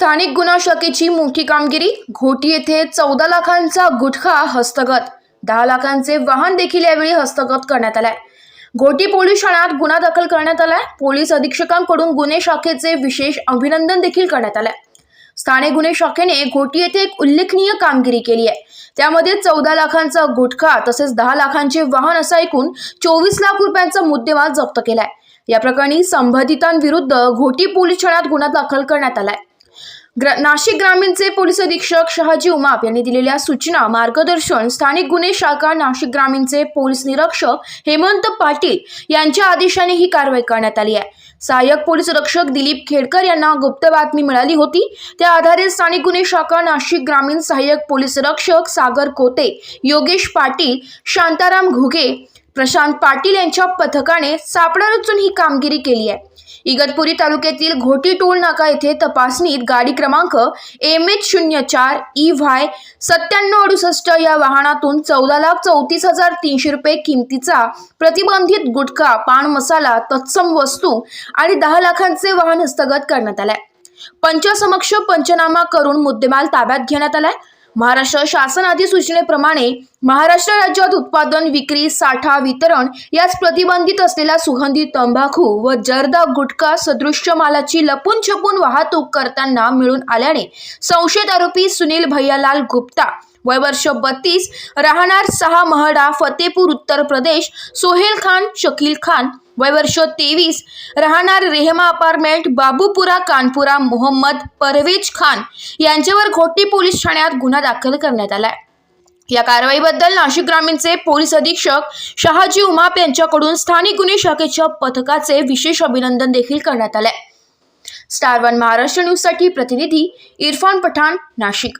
स्थानिक गुन्हा शाखेची मोठी कामगिरी घोटी येथे चौदा लाखांचा गुटखा हस्तगत. दहा लाखांचे वाहन देखील यावेळी हस्तगत करण्यात आलाय. घोटी पोलीस ठाण्यात गुन्हा दाखल करण्यात आलाय. पोलीस अधीक्षकांकडून गुन्हे शाखेचे विशेष अभिनंदन देखील करण्यात आलंय. स्थानिक गुन्हे शाखेने घोटी येथे एक उल्लेखनीय कामगिरी केली आहे. त्यामध्ये चौदा लाखांचा गुटखा तसेच दहा लाखांचे वाहन असं ऐकून चोवीस लाख रुपयांचा मुद्देमाल जप्त केलाय. या प्रकरणी संबंधितांविरुद्ध घोटी पोलीस ठाण्यात गुन्हा दाखल करण्यात आलाय. नाशिक ग्रामीणचे पोलीस अधीक्षक शहाजी उमाप यांनी दिलेल्या सूचना मार्गदर्शन स्थानिक गुन्हे शाखा नाशिक ग्रामीणचे पोलीस निरीक्षक हेमंत पाटील यांच्या आदेशाने ही कारवाई करण्यात आली आहे. सहाय्यक पोलीस रक्षक दिलीप खेडकर यांना गुप्त बातमी मिळाली होती. त्या आधारे स्थानिक गुन्हे शाखा नाशिक ग्रामीण सहाय्यक पोलीस रक्षक सागर कोते योगेश पाटील शांताराम घुगे प्रशांत पाटील यांच्या पथकाने सापळा रचून ही कामगिरी केली आहे. इगतपुरी तालुक्यातील घोटी टोल नाका येथे तपासणीत गाडी क्रमांक एम एच शून्य चार ई व्हाय सत्त्याण्णव अडुसष्ट या वाहनातून चौदा लाख चौतीस हजार तीनशे रुपये किमतीचा प्रतिबंधित गुटखा पान मसाला तत्सम वस्तू आणि दहा लाखांचे वाहन हस्तगत करण्यात आलंय पंचासमक्ष पंचनामा करून मुद्देमाल ताब्यात घेण्यात आलाय. महाराष्ट्र शासन अधिसूचनेप्रमाणे महाराष्ट्र राज्यात उत्पादन विक्री साठा वितरण यास प्रतिबंधित असलेला सुगंधी तंबाखू व जर्दा गुटखा सदृश्य मालाची लपून छपून वाहतूक करताना मिळून आल्याने संशयित आरोपी सुनील भैयालाल गुप्ता वय वर्ष बत्तीस. राहणार सहा महडा फतेपूर उत्तर प्रदेश. सोहेल खान शकील खान. वय वर्ष तेवीस. राहणार रेहमा अपार्टमेंट बाबूपुरा कानपुरा मोहम्मद परवेज खान. यांच्यावर घोटी पोलीस ठाण्यात गुन्हा दाखल करण्यात आलाय. या कारवाईबद्दल नाशिक ग्रामीणचे पोलीस अधीक्षक शहाजी उमाप यांच्याकडून स्थानिक गुन्हे शाखेच्या पथकाचे विशेष अभिनंदन देखील करण्यात आले स्टार वन महाराष्ट्र न्यूजसाठी प्रतिनिधी इरफान पठाण नाशिक.